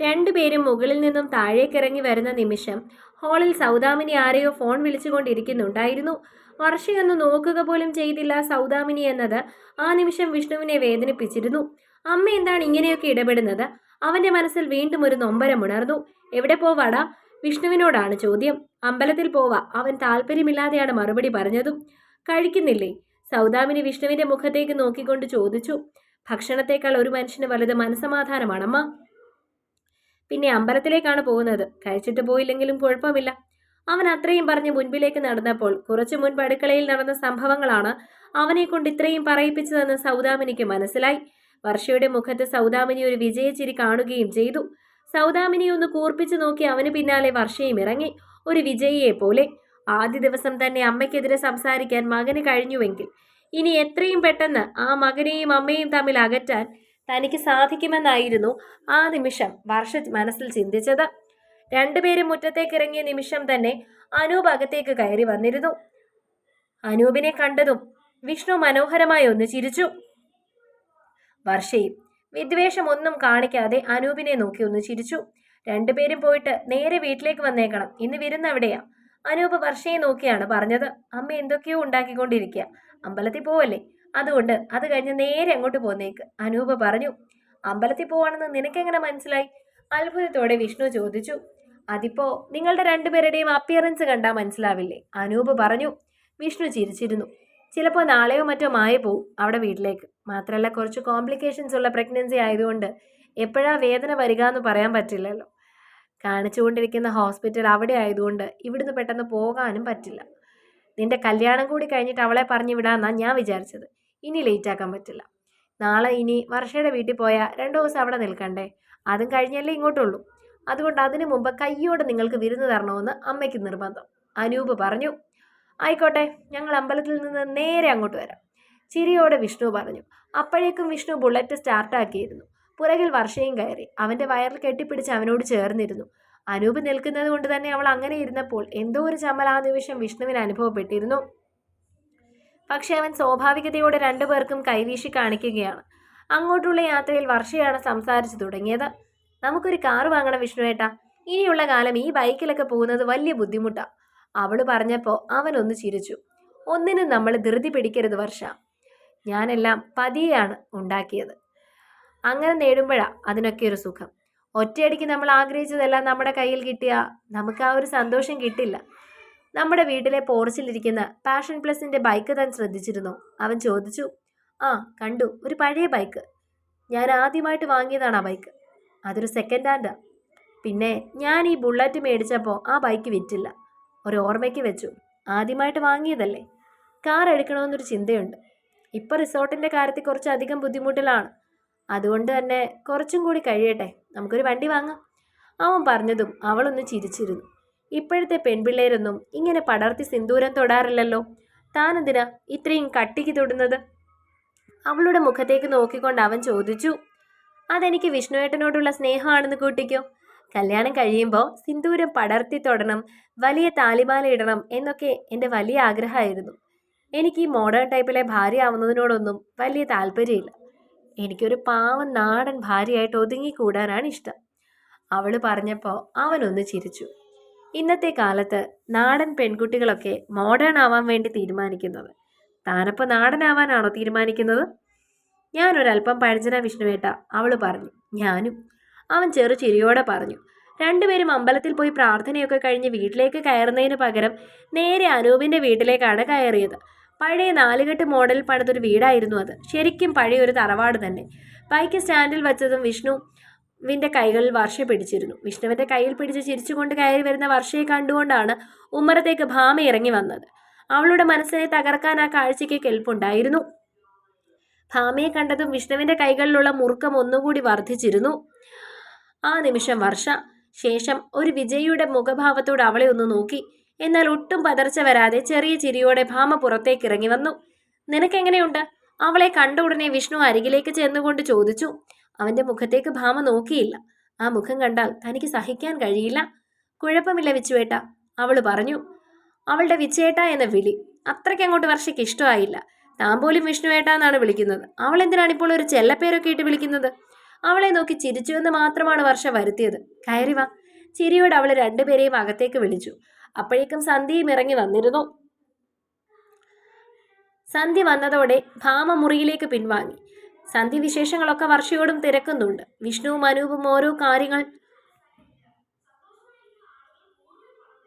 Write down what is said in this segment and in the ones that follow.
രണ്ടുപേരും മുകളിൽ നിന്നും താഴേക്കിറങ്ങി വരുന്ന നിമിഷം ഹാളിൽ സൗദാമിനി ആരെയോ ഫോൺ വിളിച്ചുകൊണ്ടിരിക്കുന്നുണ്ടായിരുന്നു. വർഷയൊന്ന് നോക്കുക പോലും ചെയ്തില്ല സൗദാമിനി എന്നത്. ആ നിമിഷം വിഷ്ണുവിനെ വേദനിപ്പിച്ചിരുന്നു. അമ്മ എന്താണ് ഇങ്ങനെയൊക്കെ ഇടപെടുന്നത്? അവന്റെ മനസ്സിൽ വീണ്ടും ഒരു നൊമ്പരമുണർന്നു എവിടെ പോവാടാ? വിഷ്ണുവിനോടാണ് ചോദ്യം. അമ്പലത്തിൽ പോവാ. അവൻ താല്പര്യമില്ലാതെയാണ് മറുപടി പറഞ്ഞതും. കഴിക്കുന്നില്ലേ? സൗദാമിനി വിഷ്ണുവിന്റെ മുഖത്തേക്ക് നോക്കിക്കൊണ്ട് ചോദിച്ചു. ഭക്ഷണത്തേക്കാൾ ഒരു മനുഷ്യന് വലുത് മനസമാധാനമാണമ്മ പിന്നെ അമ്പലത്തിലേക്കാണ് പോകുന്നത്. കഴിച്ചിട്ട് പോയില്ലെങ്കിലും കുഴപ്പമില്ല. അവൻ അത്രയും പറഞ്ഞ് മുൻപിലേക്ക് നടന്നപ്പോൾ കുറച്ചു മുൻപ് അടുക്കളയിൽ നടന്ന സംഭവങ്ങളാണ് അവനെ കൊണ്ട് ഇത്രയും പറയിപ്പിച്ചതെന്ന് സൗദാമിനിക്ക് മനസ്സിലായി. വർഷയുടെ മുഖത്ത് സൗദാമിനി ഒരു വിജയച്ചിരി കാണുകയും ചെയ്തു. സൗദാമിനി ഒന്ന് കൂർപ്പിച്ചു നോക്കി അവന് പിന്നാലെ വർഷയും ഇറങ്ങി. ഒരു വിജയിയെ പോലെ. ആദ്യ ദിവസം തന്നെ അമ്മയ്ക്കെതിരെ സംസാരിക്കാൻ മകന് കഴിഞ്ഞുവെങ്കിൽ. ഇനി എത്രയും പെട്ടെന്ന് ആ മകനെയും അമ്മയും തമ്മിൽ അകറ്റാൻ തനിക്ക് സാധിക്കുമെന്നായിരുന്നു ആ നിമിഷം വർഷ മനസ്സിൽ ചിന്തിച്ചത്. രണ്ടുപേരും മുറ്റത്തേക്ക് ഇറങ്ങിയ നിമിഷം തന്നെ അനൂപ് അകത്തേക്ക് കയറി വന്നിരുന്നു. അനൂപിനെ കണ്ടതും വിഷ്ണു മനോഹരമായി ഒന്ന് ചിരിച്ചു. വർഷയും വിദ്വേഷം ഒന്നും കാണിക്കാതെ അനൂപിനെ നോക്കി ഒന്ന് ചിരിച്ചു. രണ്ടുപേരും പോയിട്ട് നേരെ വീട്ടിലേക്ക് വന്നേക്കണം. ഇന്ന് വിരുന്ന് എവിടെയാ അനൂപ് വർഷയെ നോക്കിയാണ് പറഞ്ഞത്. അമ്മ എന്തൊക്കെയോ ഉണ്ടാക്കിക്കൊണ്ടിരിക്കുക അമ്പലത്തിൽ പോവല്ലേ? അതുകൊണ്ട് അത് കഴിഞ്ഞ് നേരെ അങ്ങോട്ട് പോന്നേക്ക്. അനൂപ പറഞ്ഞു അമ്പലത്തിൽ പോവാണെന്ന് നിനക്കെങ്ങനെ മനസ്സിലായി? അത്ഭുതത്തോടെ വിഷ്ണു ചോദിച്ചു അതിപ്പോ നിങ്ങളുടെ രണ്ടുപേരുടെയും അപ്പിയറൻസ് കണ്ടാൽ മനസ്സിലാവില്ലേ? അനൂപ് പറഞ്ഞു വിഷ്ണു ചിരിച്ചിരുന്നു. ചിലപ്പോൾ നാളെയോ മറ്റോ മായ പോവും അവിടെ വീട്ടിലേക്ക്. മാത്രമല്ല കുറച്ച് കോംപ്ലിക്കേഷൻസ് ഉള്ള പ്രഗ്നൻസി ആയതുകൊണ്ട് എപ്പോഴാ വേദന വരിക എന്ന് പറയാൻ പറ്റില്ലല്ലോ. കാണിച്ചുകൊണ്ടിരിക്കുന്ന ഹോസ്പിറ്റൽ അവിടെ ആയതുകൊണ്ട് ഇവിടുന്ന് പെട്ടെന്ന് പോകാനും പറ്റില്ല. നിന്റെ കല്യാണം കൂടി കഴിഞ്ഞിട്ട് അവളെ പറഞ്ഞു വിടാമെന്നാണ് ഞാൻ വിചാരിച്ചത്. ഇനി ലേറ്റ് ആക്കാൻ പറ്റില്ല. നാളെ ഇനി വർഷയുടെ വീട്ടിൽ പോയാൽ രണ്ടു ദിവസം അവിടെ നിൽക്കണ്ടേ? അതും കഴിഞ്ഞല്ലേ ഇങ്ങോട്ടുള്ളൂ. അതുകൊണ്ട് അതിനു മുമ്പ് കയ്യോടെ നിങ്ങൾക്ക് വിരുന്ന് തരണമെന്ന് അമ്മയ്ക്ക് നിർബന്ധം. അനൂപ് പറഞ്ഞു ആയിക്കോട്ടെ ഞങ്ങൾ അമ്പലത്തിൽ നിന്ന് നേരെ അങ്ങോട്ട് വരാം. ചിരിയോടെ വിഷ്ണു പറഞ്ഞു. അപ്പോഴേക്കും വിഷ്ണു ബുള്ളറ്റ് സ്റ്റാർട്ടാക്കിയിരുന്നു പുറകിൽ വർഷയും കയറി. അവന്റെ വയറിൽ കെട്ടിപ്പിടിച്ച് അവനോട് ചേർന്നിരുന്നു. അനൂപ് നിൽക്കുന്നത് കൊണ്ട് തന്നെ അവൾ അങ്ങനെ ഇരുന്നപ്പോൾ എന്തോ ഒരു ചമ്മൽ ആ നിമിഷം വിഷ്ണുവിന് അനുഭവപ്പെട്ടിരുന്നു. പക്ഷെ അവൻ സ്വാഭാവികതയോടെ രണ്ടുപേർക്കും കൈവീശി കാണിക്കുകയാണ്. അങ്ങോട്ടുള്ള യാത്രയിൽ വർഷയാണ് സംസാരിച്ചു തുടങ്ങിയത്. നമുക്കൊരു കാർ വാങ്ങണം വിഷ്ണുവേട്ടാ. ഇനിയുള്ള കാലം ഈ ബൈക്കിലൊക്കെ പോകുന്നത് വലിയ ബുദ്ധിമുട്ടാ. അവൾ പറഞ്ഞപ്പോൾ അവനൊന്ന് ചിരിച്ചു. ഒന്നിനും നമ്മൾ ധൃതി പിടിക്കരുത് വർഷ. ഞാനെല്ലാം പതിയെയാണ് ഉണ്ടാക്കിയത്. അങ്ങനെ നേടുമ്പോഴാ അതിനൊക്കെ ഒരു സുഖം. ഒറ്റയടിക്ക് നമ്മൾ ആഗ്രഹിച്ചതെല്ലാം നമ്മുടെ കയ്യിൽ കിട്ടിയാൽ നമുക്ക് ആ ഒരു സന്തോഷം കിട്ടില്ല. നമ്മുടെ വീട്ടിലെ പോർച്ചിലിരിക്കുന്ന പാഷൻ പ്ലസിന്റെ ബൈക്ക് താൻ ശ്രദ്ധിച്ചിരുന്നോ? അവൻ ചോദിച്ചു. ആ കണ്ടു. ഒരു പഴയ ബൈക്ക്. ഞാൻ ആദ്യമായിട്ട് വാങ്ങിയതാണ് ആ ബൈക്ക്. അതൊരു സെക്കൻഡ് ഹാൻഡാ പിന്നെ ഞാൻ ഈ ബുള്ളറ്റ് മേടിച്ചപ്പോൾ ആ ബൈക്ക് വിറ്റില്ല. ഒരു ഓർമ്മയ്ക്ക് വെച്ചു. ആദ്യമായിട്ട് വാങ്ങിയതല്ലേ? കാർ എടുക്കണമെന്നൊരു ചിന്തയുണ്ട്. ഇപ്പോൾ റിസോർട്ടിന്റെ കാര്യത്തിൽ കുറച്ചധികം ബുദ്ധിമുട്ടിലാണ്. അതുകൊണ്ട് തന്നെ കുറച്ചും കൂടി കഴിയട്ടെ. നമുക്കൊരു വണ്ടി വാങ്ങാം. അവൻ പറഞ്ഞതും അവളൊന്ന് ചിരിച്ചിരുന്നു. ഇപ്പോഴത്തെ പെൺപിള്ളേരൊന്നും ഇങ്ങനെ പടർത്തി സിന്ദൂരം തൊടാറില്ലല്ലോ. താനെന്തിനാ ഇത്രയും കട്ടിക്ക് തൊടുന്നത്? അവളുടെ മുഖത്തേക്ക് നോക്കിക്കൊണ്ട് അവൻ ചോദിച്ചു. അതെനിക്ക് വിഷ്ണുവേട്ടനോടുള്ള സ്നേഹമാണെന്ന് കൂട്ടിക്കോ. കല്യാണം കഴിയുമ്പോൾ സിന്ദൂരം പടർത്തി തൊടണം വലിയ താലിമാല ഇടണം എന്നൊക്കെ എന്റെ വലിയ ആഗ്രഹമായിരുന്നു. എനിക്ക് ഈ മോഡേൺ ടൈപ്പിലെ ഭാര്യ ആവുന്നതിനോടൊന്നും വലിയ താല്പര്യമില്ല. എനിക്കൊരു പാവം നാടൻ ഭാര്യയായിട്ട് ഒതുങ്ങിക്കൂടാനാണ് ഇഷ്ടം. അവൾ പറഞ്ഞപ്പോൾ അവനൊന്ന് ചിരിച്ചു. ഇന്നത്തെ കാലത്ത് നാടൻ പെൺകുട്ടികളൊക്കെ മോഡേൺ ആവാൻ വേണ്ടി തീരുമാനിക്കുന്നത്. താനപ്പോൾ നാടനാവാനാണോ തീരുമാനിക്കുന്നത്? ഞാനൊരല്പം പഴഞ്ചന വിഷ്ണുവേട്ട അവൾ പറഞ്ഞു. ഞാനും. അവൻ ചെറു ചിരിയോടെ പറഞ്ഞു. രണ്ടുപേരും അമ്പലത്തിൽ പോയി പ്രാർത്ഥനയൊക്കെ കഴിഞ്ഞ് വീട്ടിലേക്ക് കയറുന്നതിന് പകരം നേരെ അനൂപിന്റെ വീട്ടിലേക്കാണ് കയറിയത്. പഴയ നാലുകെട്ട് മോഡൽ പണിതൊരു വീടായിരുന്നു അത്. ശരിക്കും പഴയ ഒരു തറവാട് തന്നെ. ബൈക്ക് സ്റ്റാൻഡിൽ വച്ചതും വിഷ്ണു വിന്റെ കൈകളിൽ വർഷ പിടിച്ചിരുന്നു. വിഷ്ണുവിന്റെ കയ്യിൽ പിടിച്ച് ചിരിച്ചുകൊണ്ട് കയറി വരുന്ന വർഷയെ കണ്ടുകൊണ്ടാണ് ഉമ്മറത്തേക്ക് ഭാമ ഇറങ്ങി വന്നത്. അവളുടെ മനസ്സിനെ തകർക്കാൻ ആ കാഴ്ചയ്ക്ക് കെൽപ്പുണ്ടായിരുന്നു. ഭാമയെ കണ്ടതും വിഷ്ണുവിന്റെ കൈകളിലുള്ള മുറുക്കം ഒന്നുകൂടി വർദ്ധിച്ചിരുന്നു. ആ നിമിഷം വർഷ ശേഷം ഒരു വിജയിയുടെ മുഖഭാവത്തോട് അവളെ ഒന്ന് നോക്കി. എന്നാൽ ഒട്ടും പതർച്ച വരാതെ ചെറിയ ചിരിയോടെ ഭാമ പുറത്തേക്ക് ഇറങ്ങി വന്നു. നിനക്കെങ്ങനെയുണ്ട്? അവളെ കണ്ട ഉടനെ വിഷ്ണു അരികിലേക്ക് ചെന്നുകൊണ്ട് ചോദിച്ചു. അവന്റെ മുഖത്തേക്ക് ഭാമ നോക്കിയില്ല. ആ മുഖം കണ്ടാൽ തനിക്ക് സഹിക്കാൻ കഴിയില്ല. കുഴപ്പമില്ല വിച്ചുവേട്ട അവൾ പറഞ്ഞു. അവളുടെ വിച്ചേട്ട എന്ന വിളി അത്രയ്ക്ക് അങ്ങോട്ട് വർഷയ്ക്ക് ഇഷ്ടമായില്ല. താൻ പോലും വിഷ്ണുവേട്ട എന്നാണ് വിളിക്കുന്നത്. അവൾ എന്തിനാണ് ഇപ്പോൾ ഒരു ചെല്ലപ്പേരൊക്കെ ഇട്ട് വിളിക്കുന്നത്? അവളെ നോക്കി ചിരിച്ചു എന്ന് മാത്രമാണ് വർഷ വരുത്തിയത്. കയറി വാ. ചിരിയോട് അവൾ രണ്ടുപേരെയും അകത്തേക്ക് വിളിച്ചു. അപ്പോഴേക്കും സന്ധ്യയും ഇറങ്ങി വന്നിരുന്നു. സന്ധ്യ വന്നതോടെ ഭാമ മുറിയിലേക്ക് പിൻവാങ്ങി. സന്ധ്യ വിശേഷങ്ങളൊക്കെ വർഷയോടും തിരക്കുന്നുണ്ട്. വിഷ്ണുവും അനൂപും ഓരോ കാര്യങ്ങൾ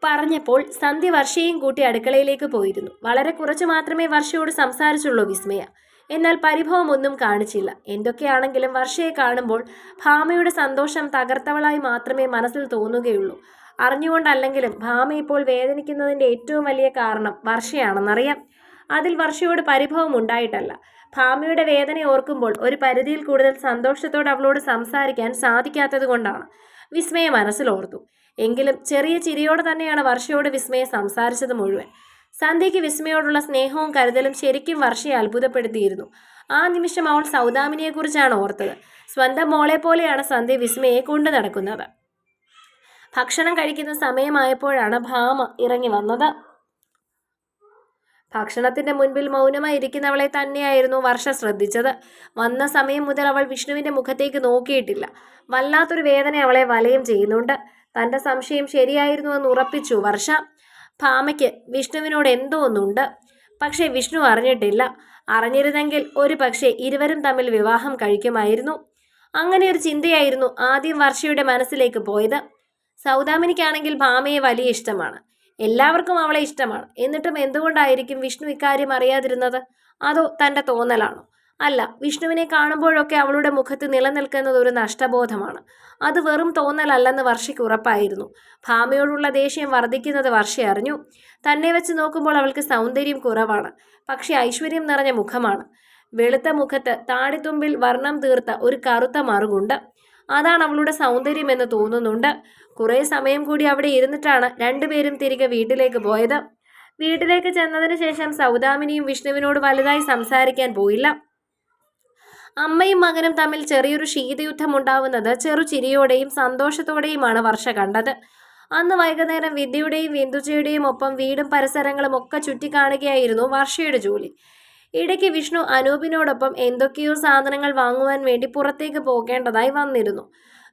പറഞ്ഞപ്പോൾ സന്ധ്യ വർഷയും കൂട്ടി അടുക്കളയിലേക്ക് പോയിരുന്നു. വളരെ കുറച്ച് മാത്രമേ വർഷയോട് സംസാരിച്ചുള്ളൂ വിസ്മയ. എന്നാൽ പരിഭവം ഒന്നും കാണിച്ചില്ല. എന്തൊക്കെയാണെങ്കിലും വർഷയെ കാണുമ്പോൾ ഭാമയുടെ സന്തോഷം തകർത്തവളായി മാത്രമേ മനസ്സിൽ തോന്നുകയുള്ളൂ. അറിഞ്ഞുകൊണ്ടല്ലെങ്കിലും ഭാമ ഇപ്പോൾ വേദനിക്കുന്നതിന്റെ ഏറ്റവും വലിയ കാരണം വർഷയാണെന്നറിയാം. അതിൽ വർഷയോട് പരിഭവം ഉണ്ടായിട്ടല്ല. ഭാമയുടെ വേദന ഓർക്കുമ്പോൾ ഒരു പരിധിയിൽ കൂടുതൽ സന്തോഷത്തോടെ അവളോട് സംസാരിക്കാൻ സാധിക്കാത്തത് കൊണ്ടാണ്. വിസ്മയ മനസ്സിലോർത്തു എങ്കിലും ചെറിയ ചിരിയോടെ തന്നെയാണ് വർഷയോട് വിസ്മയ സംസാരിച്ചത് മുഴുവൻ. സന്ധ്യയ്ക്ക് വിസ്മയോടുള്ള സ്നേഹവും കരുതലും ശരിക്കും വർഷയെ അത്ഭുതപ്പെടുത്തിയിരുന്നു. ആ നിമിഷം അവൾ സൗദാമിനിയെക്കുറിച്ചാണ് ഓർത്തത്. സ്വന്തം മോളെ പോലെയാണ് സന്ധ്യ വിസ്മയെ കൊണ്ടു നടക്കുന്നത്. ഭക്ഷണം കഴിക്കുന്ന സമയമായപ്പോഴാണ് ഭാമ ഇറങ്ങി വന്നത്. ഭക്ഷണത്തിന്റെ മുൻപിൽ മൗനമായി ഇരിക്കുന്നവളെ തന്നെയായിരുന്നു വർഷ ശ്രദ്ധിച്ചത്. വന്ന സമയം മുതൽ അവൾ വിഷ്ണുവിന്റെ മുഖത്തേക്ക് നോക്കിയിട്ടില്ല. വല്ലാത്തൊരു വേദന അവളെ വലയം ചെയ്യുന്നുണ്ട്. തന്റെ സംശയം ശരിയായിരുന്നു എന്ന് ഉറപ്പിച്ചു വർഷ. ഭാമയ്ക്ക് വിഷ്ണുവിനോട് എന്തോ ഒന്നുണ്ട്. പക്ഷേ വിഷ്ണു അറിഞ്ഞിട്ടില്ല. അറിഞ്ഞിരുന്നെങ്കിൽ ഒരു പക്ഷേ ഇരുവരും തമ്മിൽ വിവാഹം കഴിക്കുമായിരുന്നു. അങ്ങനെ ഒരു ചിന്തയായിരുന്നു ആദ്യം വർഷയുടെ മനസ്സിലേക്ക് പോയത്. സൗദാമിനിക്കാണെങ്കിൽ ഭാമയെ വലിയ ഇഷ്ടമാണ്. എല്ലാവർക്കും അവളെ ഇഷ്ടമാണ്. എന്നിട്ടും എന്തുകൊണ്ടായിരിക്കും വിഷ്ണു ഇക്കാര്യം അറിയാതിരുന്നത്? അതോ തന്റെ തോന്നലാണോ? അല്ല വിഷ്ണുവിനെ കാണുമ്പോഴൊക്കെ അവളുടെ മുഖത്ത് നിലനിൽക്കുന്നത് ഒരു നഷ്ടബോധമാണ്. അത് വെറും തോന്നലല്ലെന്ന് വർഷയ്ക്ക് ഉറപ്പായിരുന്നു. ഭാമയോടുള്ള ദേഷ്യം വർദ്ധിക്കുന്നത് വർഷ അറിഞ്ഞു. തന്നെ വെച്ച് നോക്കുമ്പോൾ അവൾക്ക് സൗന്ദര്യം കുറവാണ്. പക്ഷേ ഐശ്വര്യം നിറഞ്ഞ മുഖമാണ്. വെളുത്ത മുഖത്ത് താടിത്തുമ്പിൽ വർണം തീർത്ത ഒരു കറുത്ത മറുകുണ്ട്. അതാണ് അവളുടെ സൗന്ദര്യം എന്ന് തോന്നുന്നുണ്ട്. കുറേ സമയം കൂടി അവിടെ ഇരുന്നിട്ടാണ് രണ്ടുപേരും തിരികെ വീട്ടിലേക്ക് പോയത്. വീട്ടിലേക്ക് ചെന്നതിന് ശേഷം സൗദാമിനിയും വിഷ്ണുവിനോട് വലുതായി സംസാരിക്കാൻ പോയില്ല. അമ്മയും മകനും തമ്മിൽ ചെറിയൊരു ശീതയുദ്ധം ഉണ്ടാവുന്നത് ചെറു ചിരിയോടെയും സന്തോഷത്തോടെയുമാണ് വർഷ കണ്ടത്. അന്ന് വൈകുന്നേരം വിദ്യയുടെയും വിന്ദുജയുടെയും ഒപ്പം വീടും പരിസരങ്ങളും ഒക്കെ ചുറ്റിക്കാണുകയായിരുന്നു വർഷയുടെ ജോലി. ഇടയ്ക്ക് വിഷ്ണു അനൂപിനോടൊപ്പം എന്തൊക്കെയോ സാധനങ്ങൾ വാങ്ങുവാൻ വേണ്ടി പുറത്തേക്ക് പോകേണ്ടതായി വന്നിരുന്നു.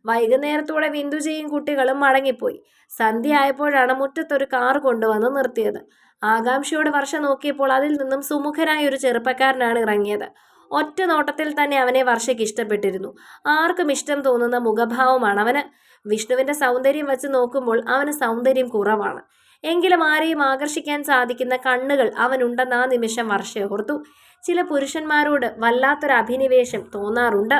വൈകുന്നേരത്തോടെ വിന്ദുജയും കുട്ടികളും മടങ്ങിപ്പോയി. സന്ധ്യ ആയപ്പോഴാണ് മുറ്റത്തൊരു കാർ കൊണ്ടുവന്ന് നിർത്തിയത്. ആകാംക്ഷയോട് വർഷം നോക്കിയപ്പോൾ അതിൽ നിന്നും സുമുഖനായ ഒരു ചെറുപ്പക്കാരനാണ് ഇറങ്ങിയത്. ഒറ്റ നോട്ടത്തിൽ തന്നെ അവനെ വർഷയ്ക്ക് ഇഷ്ടപ്പെട്ടിരുന്നു. ആർക്കും ഇഷ്ടം തോന്നുന്ന മുഖഭാവമാണ് അവന്. വിഷ്ണുവിന്റെ സൗന്ദര്യം വെച്ച് നോക്കുമ്പോൾ അവന് സൗന്ദര്യം കുറവാണ്. എങ്കിലും ആരെയും ആകർഷിക്കാൻ സാധിക്കുന്ന കണ്ണുകൾ അവനുണ്ടെന്ന് ആ നിമിഷം വർഷയോർത്തു. ചില പുരുഷന്മാരോട് വല്ലാത്തൊരു അഭിനിവേശം തോന്നാറുണ്ട്.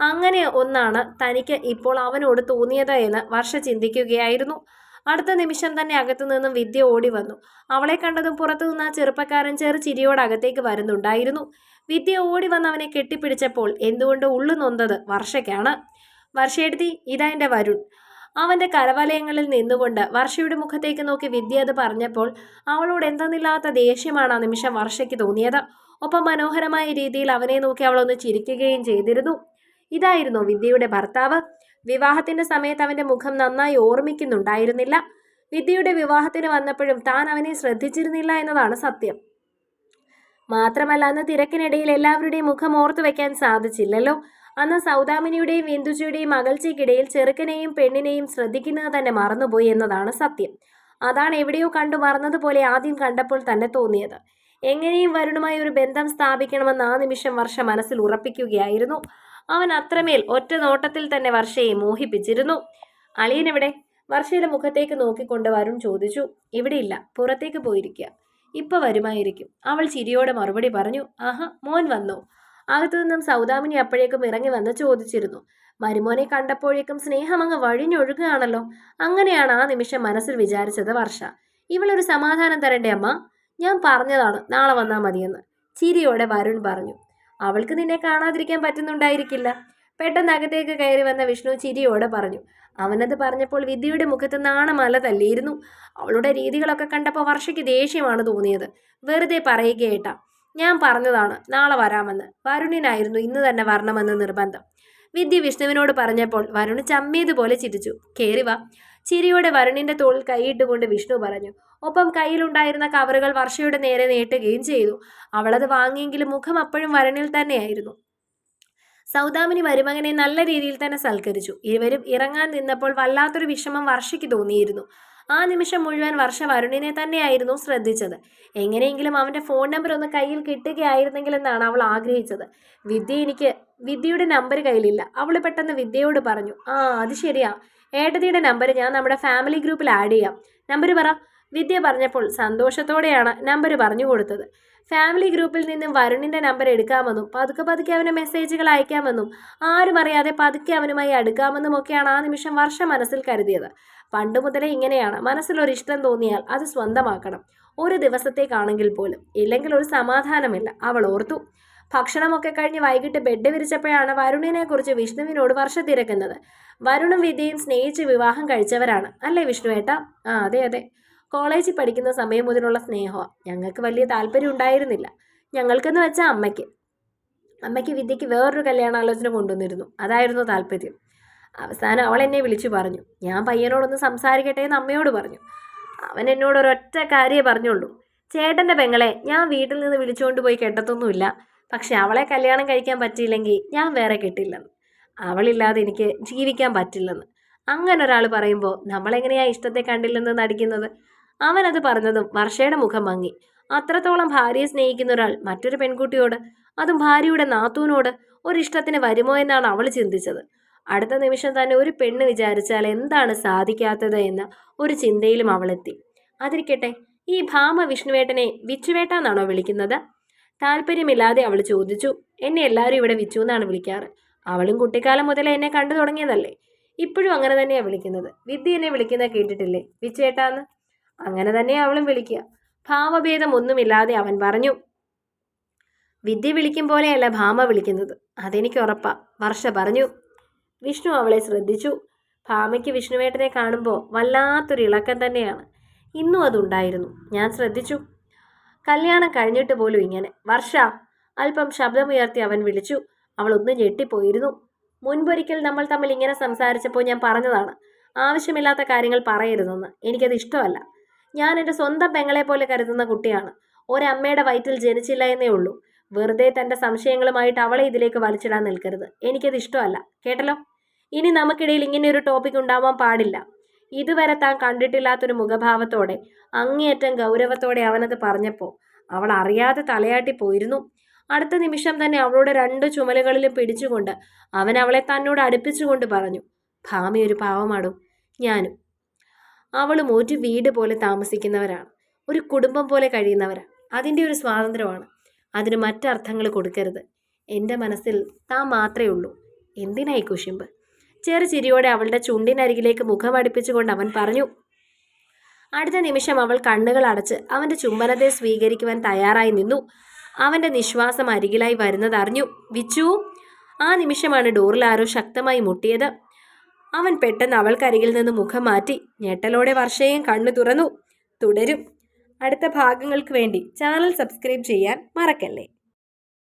അങ്ങനെ ഒന്നാണ് തനിക്ക് ഇപ്പോൾ അവനോട് തോന്നിയത് എന്ന് വർഷ ചിന്തിക്കുകയായിരുന്നു. അടുത്ത നിമിഷം തന്നെ അകത്തു നിന്നും വിദ്യ ഓടി വന്നു. അവളെ കണ്ടതും പുറത്തു നിന്ന് ആ ചെറുപ്പക്കാരൻ ചെറു ചിരിയോട് അകത്തേക്ക് വരുന്നുണ്ടായിരുന്നു. വിദ്യ ഓടി വന്ന് അവനെ കെട്ടിപ്പിടിച്ചപ്പോൾ എന്തുകൊണ്ട് ഉള്ളു നൊന്തത് വർഷയ്ക്കാണ്. വർഷയെടുത്തി ഇതാ എന്റെ വരുൺ. അവന്റെ കരവലയങ്ങളിൽ നിന്നുകൊണ്ട് വർഷയുടെ മുഖത്തേക്ക് നോക്കി വിദ്യ അത് പറഞ്ഞപ്പോൾ അവളോട് എന്തെന്നില്ലാത്ത ദേഷ്യമാണ് ആ നിമിഷം വർഷയ്ക്ക് തോന്നിയത്. ഒപ്പം മനോഹരമായ രീതിയിൽ അവനെ നോക്കി അവളൊന്ന് ചിരിക്കുകയും ചെയ്തിരുന്നു. ഇതായിരുന്നു വിദ്യയുടെ ഭർത്താവ്. വിവാഹത്തിന്റെ സമയത്ത് അവന്റെ മുഖം നന്നായി ഓർമ്മിക്കുന്നുണ്ടായിരുന്നില്ല. വിദ്യയുടെ വിവാഹത്തിന് വന്നപ്പോഴും താൻ അവനെ ശ്രദ്ധിച്ചിരുന്നില്ല എന്നതാണ് സത്യം. മാത്രമല്ല അന്ന് തിരക്കിനിടയിൽ എല്ലാവരുടെയും മുഖം ഓർത്തു വെക്കാൻ സാധിച്ചില്ലല്ലോ. അന്ന് സൗദാമിനിയുടെയും വിന്ദുജിയുടെയും അകൽച്ചയ്ക്കിടയിൽ ചെറുക്കനെയും പെണ്ണിനെയും ശ്രദ്ധിക്കുന്നത് തന്നെ മറന്നുപോയി എന്നതാണ് സത്യം. അതാണ് എവിടെയോ കണ്ടു മറന്നതുപോലെ ആദ്യം കണ്ടപ്പോൾ തന്നെ തോന്നിയത്. എങ്ങനെയും വരുണുമായി ഒരു ബന്ധം സ്ഥാപിക്കണമെന്ന് ആ നിമിഷം വർഷ മനസ്സിൽ ഉറപ്പിക്കുകയായിരുന്നു. അവൻ അത്രമേൽ ഒറ്റ നോട്ടത്തിൽ തന്നെ വർഷയെ മോഹിപ്പിച്ചിരുന്നു. അളിയനെവിടെ വർഷയുടെ മുഖത്തേക്ക് നോക്കിക്കൊണ്ട് വരുൺ ചോദിച്ചു. ഇവിടെയില്ല പുറത്തേക്ക് പോയിരിക്കുക ഇപ്പൊ വരുമായിരിക്കും അവൾ ചിരിയോടെ മറുപടി പറഞ്ഞു. ആഹാ മോൻ വന്നോ. അകത്തു നിന്നും സൗദാമിനി അപ്പോഴേക്കും ഇറങ്ങി വന്ന് ചോദിച്ചിരുന്നു. മരുമോനെ കണ്ടപ്പോഴേക്കും സ്നേഹം അങ്ങ് വഴിഞ്ഞൊഴുകുകയാണല്ലോ. അങ്ങനെയാണ് ആ നിമിഷം മനസ്സിൽ വിചാരിച്ചത് വർഷ. ഇവളൊരു സമാധാനം തരണ്ടേ അമ്മ? ഞാൻ പറഞ്ഞതാണ് നാളെ വന്നാൽ മതിയെന്ന്. ചിരിയോടെ വരുൺ പറഞ്ഞു. അവൾക്ക് നിന്നെ കാണാതിരിക്കാൻ പറ്റുന്നുണ്ടായിരിക്കില്ല. പെട്ടെന്ന് അകത്തേക്ക് കയറി വന്ന വിഷ്ണു ചിരിയോടെ പറഞ്ഞു. അവനത് പറഞ്ഞപ്പോൾ വിദ്യയുടെ മുഖത്ത് നാണമല തല്ലിയിരുന്നു അവളുടെ രീതികളൊക്കെ കണ്ടപ്പോൾ വർഷയ്ക്ക് ദേഷ്യമാണ് തോന്നിയത്. വെറുതെ പറയുകയേട്ടാ. ഞാൻ പറഞ്ഞതാണ് നാളെ വരാമെന്ന്. വരുണിനായിരുന്നു ഇന്ന് തന്നെ വരണമെന്ന് നിർബന്ധം. വിദ്യ വിഷ്ണുവിനോട് പറഞ്ഞപ്പോൾ വരുണ് ചമ്മിയതുപോലെ ചിരിച്ചു. കേറി വാ. ചിരിയോടെ വരുണിന്റെ തോളിൽ കൈയിട്ടുകൊണ്ട് വിഷ്ണു പറഞ്ഞു. ഒപ്പം കയ്യിലുണ്ടായിരുന്ന കവറുകൾ വർഷയുടെ നേരെ നീട്ടുകയും ചെയ്തു. അവളത് വാങ്ങിയെങ്കിലും മുഖം അപ്പോഴും വരണിൽ തന്നെയായിരുന്നു. സൗദാമിനി മരുമകനെ നല്ല രീതിയിൽ തന്നെ സൽക്കരിച്ചു. ഇരുവരും ഇറങ്ങാൻ നിന്നപ്പോൾ വല്ലാത്തൊരു വിഷമം വർഷയ്ക്ക് തോന്നിയിരുന്നു. ആ നിമിഷം മുഴുവൻ വർഷ വരുണിനെ തന്നെയായിരുന്നു ശ്രദ്ധിച്ചത്. എങ്ങനെയെങ്കിലും അവന്റെ ഫോൺ നമ്പർ ഒന്ന് കയ്യിൽ കിട്ടുകയായിരുന്നെങ്കിൽ എന്നാണ് അവൾ ആഗ്രഹിച്ചത്. വിദ്യ എനിക്ക് വിദ്യയുടെ നമ്പർ കയ്യിലില്ല. അവൾ പെട്ടെന്ന് വിദ്യയോട് പറഞ്ഞു ആ അത് ശരിയാ. ഏട്ടതിയുടെ നമ്പർ ഞാൻ നമ്മുടെ ഫാമിലി ഗ്രൂപ്പിൽ ആഡ് ചെയ്യാം. നമ്പർ പറ. വിദ്യ പറഞ്ഞപ്പോൾ സന്തോഷത്തോടെയാണ് നമ്പർ പറഞ്ഞു കൊടുത്തത്. ഫാമിലി ഗ്രൂപ്പിൽ നിന്നും വരുണിന്റെ നമ്പർ എടുക്കാമെന്നും പതുക്കെ പതുക്കെ അവന് മെസ്സേജുകൾ അയക്കാമെന്നും ആരും അറിയാതെ പതുക്കെ അവനുമായി അടുക്കാമെന്നും ഒക്കെയാണ് ആ നിമിഷം വർഷം മനസ്സിൽ കരുതിയത്. പണ്ട് മുതലേ ഇങ്ങനെയാണ്. മനസ്സിലൊരു ഇഷ്ടം തോന്നിയാൽ അത് സ്വന്തമാക്കണം. ഒരു ദിവസത്തേക്കാണെങ്കിൽ പോലും. ഇല്ലെങ്കിൽ ഒരു സമാധാനമില്ല. അവൾ ഓർത്തു. ഭക്ഷണമൊക്കെ കഴിഞ്ഞ് വൈകിട്ട് ബെഡ് വിരിച്ചപ്പോഴാണ് വരുണിനെ കുറിച്ച് വിഷ്ണുവിനോട് വർഷ തിരക്കുന്നത്. വരുണും വിദ്യയും സ്നേഹിച്ച് വിവാഹം കഴിച്ചവരാണ്. അല്ലേ വിഷ്ണുവേട്ട ആ അതെ അതെ. കോളേജിൽ പഠിക്കുന്ന സമയം മുതലുള്ള സ്നേഹമാണ് ഞങ്ങൾക്ക് വലിയ താല്പര്യം ഉണ്ടായിരുന്നില്ല. ഞങ്ങൾക്കെന്ന് വെച്ചാൽ അമ്മയ്ക്ക്. അമ്മയ്ക്ക് വിദ്യയ്ക്ക് വേറൊരു കല്യാണാലോചന കൊണ്ടുവന്നിരുന്നു. അതായിരുന്നു താല്പര്യം. അവസാനം അവൾ എന്നെ വിളിച്ചു പറഞ്ഞു. ഞാൻ പയ്യനോടൊന്ന് സംസാരിക്കട്ടെ എന്ന് അമ്മയോട് പറഞ്ഞു. അവൻ എന്നോട് ഒരൊറ്റ കാര്യമേ പറഞ്ഞുള്ളൂ. ചേട്ടന്റെ പെങ്ങളെ ഞാൻ വീട്ടിൽ നിന്ന് വിളിച്ചുകൊണ്ട് പോയി കെട്ടത്തൊന്നുമില്ല. പക്ഷെ അവളെ കല്യാണം കഴിക്കാൻ പറ്റിയില്ലെങ്കിൽ ഞാൻ വേറെ കെട്ടില്ലെന്ന്. അവളില്ലാതെ എനിക്ക് ജീവിക്കാൻ പറ്റില്ലെന്ന്. അങ്ങനെ ഒരാൾ പറയുമ്പോൾ നമ്മളെങ്ങനെയാ ഇഷ്ടത്തെ കണ്ടില്ലെന്ന് നടിക്കുന്നത്? അവനത് പറഞ്ഞതും വർഷയുടെ മുഖം മങ്ങി. അത്രത്തോളം ഭാര്യയെ സ്നേഹിക്കുന്ന ഒരാൾ മറ്റൊരു പെൺകുട്ടിയോട് അതും ഭാര്യയുടെ നാത്തൂനോട് ഒരിഷ്ടത്തിന് വരുമോ എന്നാണ് അവൾ ചിന്തിച്ചത്. അടുത്ത നിമിഷം തന്നെ ഒരു പെണ്ണ് വിചാരിച്ചാൽ എന്താണ് സാധിക്കാത്തത് എന്ന ഒരു ചിന്തയിലും അവളെത്തി. അതിരിക്കട്ടെ ഈ ഭാമ വിഷ്ണുവേട്ടനെ വിച്ചുവേട്ടാന്നാണോ വിളിക്കുന്നത്? താല്പര്യമില്ലാതെ അവൾ ചോദിച്ചു. എന്നെ എല്ലാവരും ഇവിടെ വിച്ചു എന്നാണ് വിളിക്കാറ്. അവളും കുട്ടിക്കാലം മുതലേ എന്നെ കണ്ടു തുടങ്ങിയതല്ലേ? ഇപ്പോഴും അങ്ങനെ തന്നെയാണ് വിളിക്കുന്നത്. വിദ്യ എന്നെ വിളിക്കുന്ന കേട്ടിട്ടില്ലേ? വിച്ചേട്ടാന്ന് അങ്ങനെ തന്നെ അവളും വിളിക്കുക. ഭാവഭേദം ഒന്നുമില്ലാതെ അവൻ പറഞ്ഞു വിദ്യ വിളിക്കും പോലെയല്ല ഭാമ വിളിക്കുന്നത്. അതെനിക്ക് ഉറപ്പാ വർഷ പറഞ്ഞു. വിഷ്ണു അവളെ ശ്രദ്ധിച്ചു. ഭാമയ്ക്ക് വിഷ്ണുവേട്ടനെ കാണുമ്പോൾ വല്ലാത്തൊരു ഇളക്കം തന്നെയാണ്. ഇന്നും അതുണ്ടായിരുന്നു. ഞാൻ ശ്രദ്ധിച്ചു. കല്യാണം കഴിഞ്ഞിട്ട് പോലും ഇങ്ങനെ. വർഷ അല്പം ശബ്ദമുയർത്തി അവൻ വിളിച്ചു. അവൾ ഒന്ന് ഞെട്ടിപ്പോയിരുന്നു. മുൻപൊരിക്കൽ നമ്മൾ തമ്മിൽ ഇങ്ങനെ സംസാരിച്ചപ്പോൾ ഞാൻ പറഞ്ഞതാണ് ആവശ്യമില്ലാത്ത കാര്യങ്ങൾ പറയരുതെന്ന്. എനിക്കത് ഇഷ്ടമല്ല. ഞാൻ എന്റെ സ്വന്തം പെങ്ങളെ പോലെ കരുതുന്ന കുട്ടിയാണ്. ഒരമ്മയുടെ വയറ്റിൽ ജനിച്ചില്ല എന്നേ ഉള്ളൂ. വെറുതെ തന്റെ സംശയങ്ങളുമായിട്ട് അവളെ ഇതിലേക്ക് വലിച്ചിടാൻ നിൽക്കരുത്. എനിക്കത് ഇഷ്ടമല്ല. കേട്ടല്ലോ? ഇനി നമുക്കിടയിൽ ഇങ്ങനെ ഒരു ടോപ്പിക് ഉണ്ടാവാൻ പാടില്ല. ഇതുവരെ താൻ കണ്ടിട്ടില്ലാത്തൊരു മുഖഭാവത്തോടെ അങ്ങേയറ്റം ഗൗരവത്തോടെ അവനത് പറഞ്ഞപ്പോൾ അവൾ അറിയാതെ തലയാട്ടി പോയിരുന്നു. അടുത്ത നിമിഷം തന്നെ അവളുടെ രണ്ട് ചുമലുകളിലും പിടിച്ചുകൊണ്ട് അവൻ അവളെ തന്നോട് അടുപ്പിച്ചുകൊണ്ട് പറഞ്ഞു ഭാമി ഒരു പാവമാടും? ഞാനും. അവളും ഒരു വീട് പോലെ താമസിക്കുന്നവരാണ്. ഒരു കുടുംബം പോലെ കഴിയുന്നവരാണ് അതിന്റെ ഒരു സ്വാതന്ത്ര്യമാണ്. അതിന് മറ്റർത്ഥങ്ങൾ കൊടുക്കരുത്. എന്റെ മനസ്സിൽ താൻ മാത്രമേ ഉള്ളൂ. എന്തിനായി കുശുമ്പ്? ചെറു ചിരിയോടെ അവളുടെ ചുണ്ടിനരികിലേക്ക് മുഖം അടുപ്പിച്ചുകൊണ്ട് അവൻ പറഞ്ഞു അടുത്ത നിമിഷം അവൾ കണ്ണുകൾ അടച്ച് അവന്റെ ചുംബനത്തെ സ്വീകരിക്കുവാൻ തയ്യാറായി നിന്നു. അവന്റെ നിശ്വാസം അരികിലായി വരുന്നതറിഞ്ഞു വിച്ചു ആ നിമിഷമാണ് ഡോറിൽ ആരോ ശക്തമായി മുട്ടിയത്. അവൻ പെട്ടെന്ന് അവൾക്കരികിൽ നിന്ന് മുഖം മാറ്റി ഞെട്ടലോടെ വർഷയും കണ്ണു തുറന്നു. തുടരും. അടുത്ത ഭാഗങ്ങൾക്ക് വേണ്ടി ചാനൽ സബ്സ്ക്രൈബ് ചെയ്യാൻ മറക്കല്ലേ?